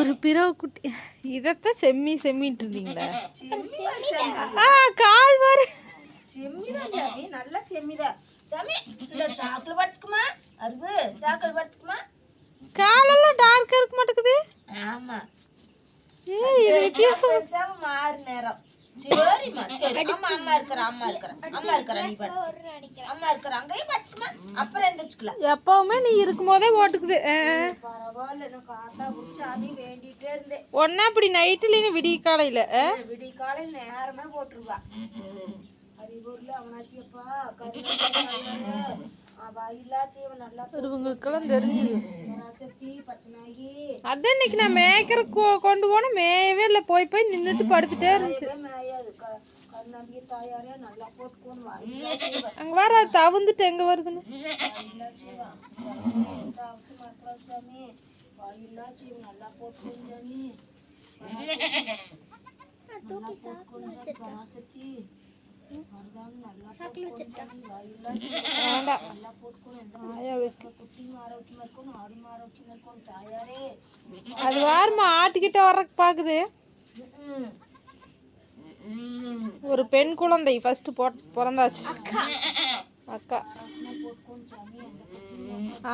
ஒரு பிறவு குட்டி இதைத்தான் செம்மி செம்மிட்டு இருந்தீங்களா. ஆ கால் சாமி நல்லா செம்மி தான் சாமி இந்த சாக்கில் பட்டுக்குமா? அருவு சாக்கில் பட்டுக்குமா? காலெல்லாம் டார்க்கா இருக்க மாட்டேங்குது. ஆமா. ஏய் இது வித்தியாசம். மாறு நேரம். சரிம்மா சரி. அம்மா அம்மா இருக்கிற அம்மா இருக்கிற. அம்மா இருக்கிற நீ அம்மா இருக்கிற அப்புறம் எந்திரிச்சுக்கலாம் எப்பவுமே நீ இருக்கும் போதே ஓட்டுக்குது. பரவாயில்ல எனக்கு ஆத்தா பிடிச்சி அதையும் வேண்டிகிட்டே இருந்தேன். ஒன்னா அப்படி நைட்டுல விடிய காலையில? விடிய காலையில் நேரமே போட்டுருவா அறிவூர்ல அவனாசியப்பா நல்லா இவங்களுக்கெல்லாம் நாயகி அதான் இன்னைக்கு நான் மேய்க்கிற கொ- கொண்டு போனா மேயவே இல்லை. போய் போய் நின்றுட்டு படுத்துட்டே இருந்துச்சு. அங்க வர அது தவுந்துட்டு எங்க வருதுன்னு. நல்லா அது வாருமா ஆட்டுக்கிட்ட வர்றக்கு பாக்குது. ஒரு பெண் குழந்தை ஃபர்ஸ்ட் பிறந்தாச்சு. அக்கா.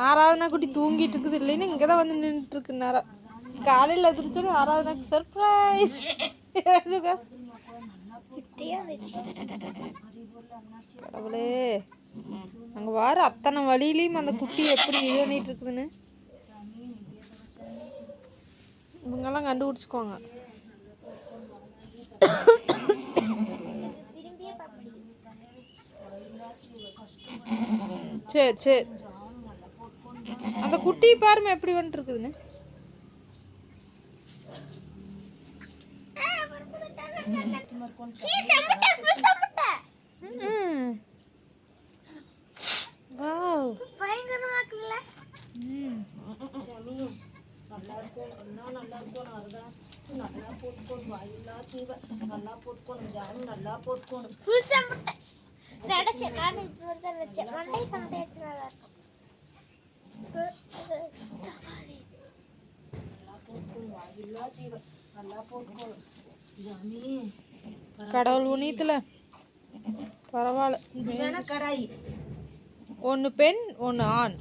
ஆராதனா குட்டி தூங்கிட்டு இருக்குது இல்லைன்னு இங்கே தான் வந்து நின்றுட்டு இருக்கு நேரம் காலையில் எதிர்ச்சோன்னு ஆராதனாக்கு சர்ப்ரைஸ் கடவுளே. அங்கே வார அத்தனை வழியிலையும் அந்த குட்டி எப்படி இது இருக்குதுன்னு. இவங்கெல்லாம் கண்டுபிடிச்சிக்குவாங்க. சரி சரி அந்த குட்டி பாருங்க எப்படி வந்துட்டு இருக்குதுன்னு. ம். வாவ். ம். சாமி நல்லா இருக்கணும் இன்னும் நல்லா இருக்கணும் அதுதான் நல்லா போட்டுக்கணும் வாயிலா செய்வேன் நல்லா போட்டுக்கணும் ஜாமி நல்லா போட்டுக்கணும் நல்லா போட்டுக்கணும் வாயிலா செய்வேன் நல்லா போட்டுக்கணும் கடவுள் புண்ணியத்துல பரவாயில்ல. கடாயி ஒன்று பெண் ஒன்று ஆண்.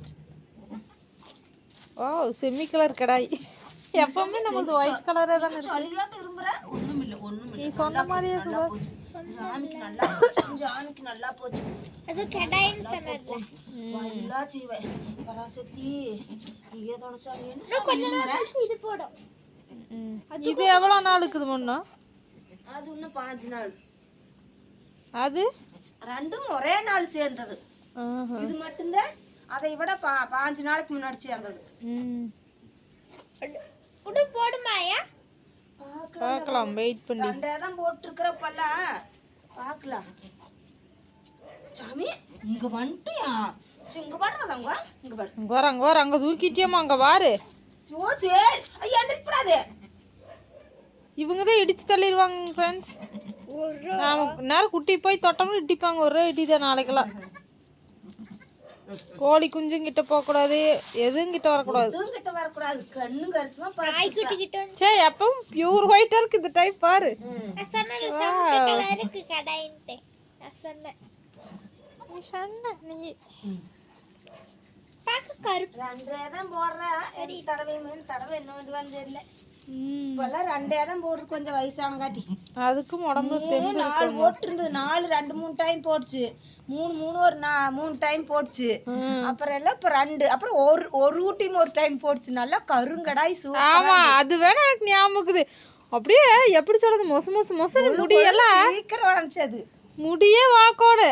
ஓ செம்மி கலர் கடாய். எப்பவுமே நம்மளது ஒயிட் கலரே தானே இருக்கு. நீ சொன்ன மாதிரியே ஜாமிக்கு நல்லா போச்சு பராசக்தி இது போடும். இது எவ்வளோ நாள் இருக்குது முன்னா அது இன்னும் பாஞ்சு நாள். அது? ரெண்டும் ஒரே நாள் சேர்ந்தது. இது மட்டும்தான் அதை விட பா பாஞ்சு நாளைக்கு முன்னாடி சேர்ந்தது. ம். உடு போடுமாயா பார்க்கலாம் வெயிட் பண்ணி. ரெண்டே தான் போட்டிருக்கிறப்பெல்லாம் பார்க்கலாம். சாமி இங்க வந்துட்டியா? சரி, இங்க பாடுறதாங்க இங்க பாடு அங்கே வர அங்கே வர அங்கே தூக்கிட்டியம்மா அங்கே வாரு. ஓ சரி. ஐயா எந்திரிக்கூடாது இவங்க தான் இடிச்சு தள்ளிடுவாங்க ஃப்ரெண்ட்ஸ் நாம நேரம் குட்டி போய் தொட்டோம்னு இடிப்பாங்க ஒரே இடி தான் நாளைக்கெல்லாம். கோழி குஞ்சும் கிட்ட போகக்கூடாது எதுவும் கிட்ட வரக்கூடாது சே எப்பவும் பியூர் ஒயிட்டா இருக்கு இந்த டைப் பாரு. கருப்பு. போடுறேன் தடவை தடவை என்ன வேண்டுவான்னு தெரியல. இப்பெல்லாம் ரெண்டே தான் போடுறது கொஞ்சம் வயசானங்காட்டி. அதுக்கும் உடம்பு நாலு போட்டுருந்தது. நாலு ரெண்டு மூணு டைம் போட்டுச்சு மூணு மூணு ஒரு நா மூணு டைம் போட்டுச்சு அப்புறம் எல்லாம் இப்போ ரெண்டு. அப்புறம் ஒரு ஒரு ஊட்டியும் ஒரு டைம் போட்டுச்சு நல்லா கருங்கடாய் சூ ஆமா அது வேணா எனக்கு ஞாபகம் அப்படியே எப்படி சொல்றது? மொசு மொசு மொசுன்னு முடியெல்லாம் சீக்கிரம் வளர்ந்துச்சு முடியே வாக்கோட.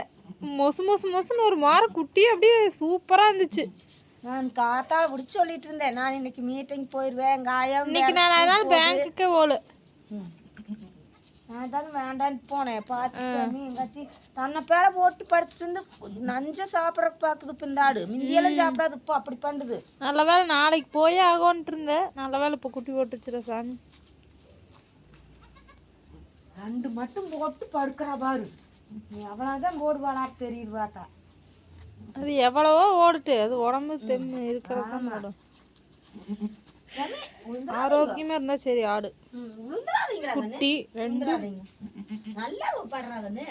மொசு மொசு மொசுன்னு ஒரு மாற குட்டி அப்படியே சூப்பரா இருந்துச்சு. நான் காத்தால பிடிச்சி சொல்லிட்டு இருந்தேன். நான் இன்னைக்கு மீட்டிங் போயிடுவேன் காயம் இன்னைக்கு நான் அதனால பேங்க்குக்கே போகல. நான் தான் வேண்டான்னு போனேன். பார்த்து சாமி எங்காச்சும் தன்னை பேட போட்டு படுத்துட்டு இருந்து நஞ்ச சாப்பிட்ற பார்க்குது இப்போ இந்த ஆடு மிந்தியெல்லாம் சாப்பிடாது இப்போ அப்படி பண்ணுது. நல்ல வேளை நாளைக்கு போயே ஆகோன்ட்டு இருந்தேன். நல்ல வேளை இப்போ குட்டி போட்டுச்சுடா சாமி. ரெண்டு மட்டும் போட்டு படுக்கிறா பாரு. நீ அவ்வளோதான் போடுவாளா தெரியுது பார்த்தா அது எவ்வளவோ ஓடுட்டு அது உடம்பு தெம்மு இருக்கிறது தான் ஓடும். ஆரோக்கியமா இருந்தா சரி ஆடு. குட்டி ரெண்டு.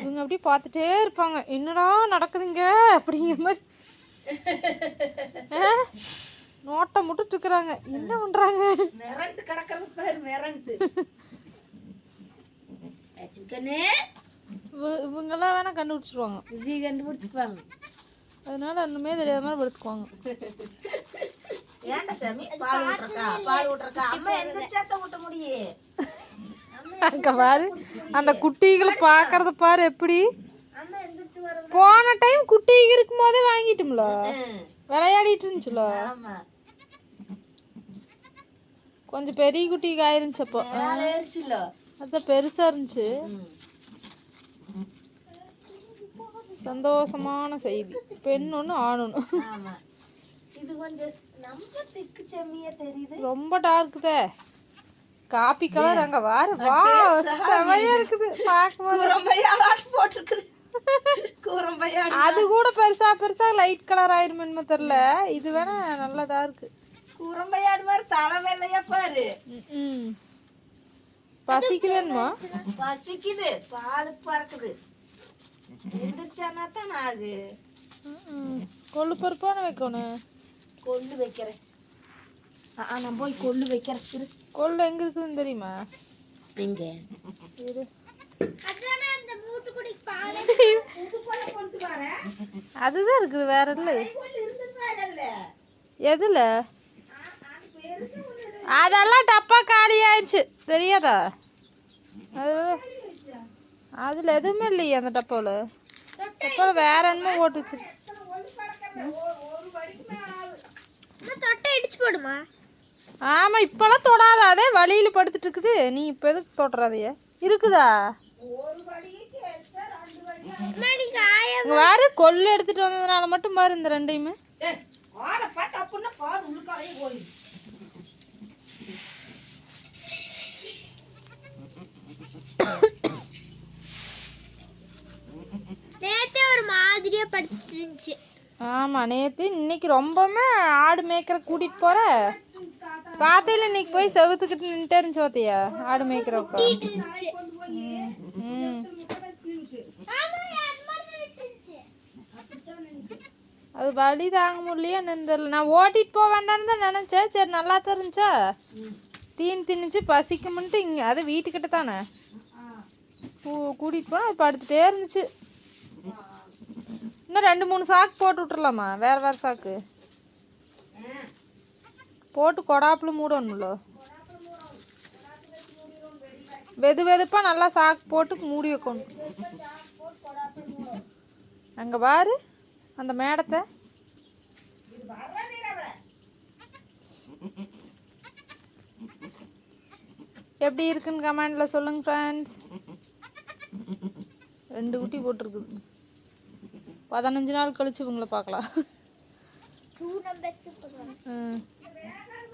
இவங்க அப்படியே பார்த்துட்டே இருப்பாங்க. என்னடா நடக்குதுங்க? அப்படிங்கிற மாதிரி? நோட்டம் முட்டுட்டு இருக்கிறாங்க. என்ன பண்றாங்க? இவங்கெல்லாம் வேணா கண்டுபிடிச்சிருவாங்க. கண்டுபிடிச்சுக்குவாங்க. அதனால ஒண்ணுமே தெரியாத மாதிரி படுத்துக்குவாங்க. ஏன்டா சாமி? பால் விட்டுறக்கா பால் விட்டுறக்கா அம்மா எந்திரிச்சாத்த விட்ட முடியே? அங்க பாரு அந்த குட்டிகளை பாக்குறத பாரு எப்படி? போன டைம் குட்டி இருக்கும் போதே வாங்கிட்டோம்ல விளையாடிட்டு இருந்துச்சுல? கொஞ்சம் பெரிய குட்டிக்கு ஆயிருந்துச்சு அப்போ. அதான் பெருசா இருந்துச்சு. சந்தோஷமான செய்தி. பெண் ஒன்று ஆண் ஒன்று ரொம்ப டார்க்குதே காப்பி கலர் அங்க வாரு. வா செமையா இருக்குது. கூரம்பையாடு. அது கூட பெருசா பெருசா லைட் கலர் ஆயிருமென்னு தெரியல. இது வேணா நல்லா டார்க்கு கூரம்பையாடு மாதிரி தலை வெள்ளையா பாரு. ம் பசிக்குதுன்னுமா பசிக்குது. பாலுக்கு பறக்குது. எந்திரிச்சானா தான் ஆகு கொள்ளு பருப்பான வைக்கணும் கொள்ளு வைக்கிறேன். ஆ நான் போய் கொள்ளு வைக்கிறேன். இரு. கொள்ளு எங்க இருக்குதுன்னு தெரியுமா? எங்க? இரு. அதுதான் இருக்குது வேற இல்லை எதுல? அதெல்லாம் டப்பா காலி ஆயிடுச்சு தெரியாதா? அது அதுல எதுவுமே இல்லையே அந்த டப்பாவில். டப்பாவில் வேற என்னமோ போட்டு வச்சு இடிச்சு போடுமா? ஆமா இப்பெல்லாம் தொடாத. அதே வழியில படுத்துட்டு இருக்குது. நீ இப்ப எதுக்கு தொடுறாதைய இருக்குதா? இங்க வாரு கொள்ளு எடுத்துட்டு வந்ததுனால மட்டும் பாரு இந்த ரெண்டையுமே. ஆளை நேத்தே ஒரு மாதிரியா படுத்துட்டு இருந்துச்சு ஆமா நேத்து இன்னைக்கு ரொம்பவுமே ஆடு மேய்க்கிற கூட்டிட்டு போற? பாத்தையில இன்னைக்கு போய் செவுத்துக்கிட்டு நின்ட்டே இருந்துச்சு பாத்தியா ஆடு மேய்க்கிறவக்கா இருந்துச்சு. ம் ஆமா அது வலி தாங்க முடியலையே நின்றுல நான் ஓட்டிட்டு போக வேண்டாம்னு தான் நினைச்சேன். சரி நல்லா தான் இருந்துச்சா? தீன் திணிச்சு பசிக்கும்ன்ட்டு இங்க அது வீட்டுக்கிட்ட தானே? பூ கூட்டிட்டு போனா அது படுத்துட்டே இருந்துச்சு. இன்னும் ரெண்டு மூணு சாக்கு போட்டு விட்டுறலாமா? வேற வேற சாக்கு. போட்டு கொடாப்புல மூடணும்ல. வெது வெதுப்பா நல்லா சாக்கு போட்டு மூடி வைக்கணும். அங்க பாரு அந்த மேடத்தை. எப்படி இருக்குன்னு கமெண்ட்ல சொல்லுங்க ஃப்ரெண்ட்ஸ் ரெண்டு குட்டி போட்டிருக்குது. பதினஞ்சு நாள் கழிச்சு இவங்கள பார்க்கலாம்.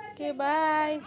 Okay bye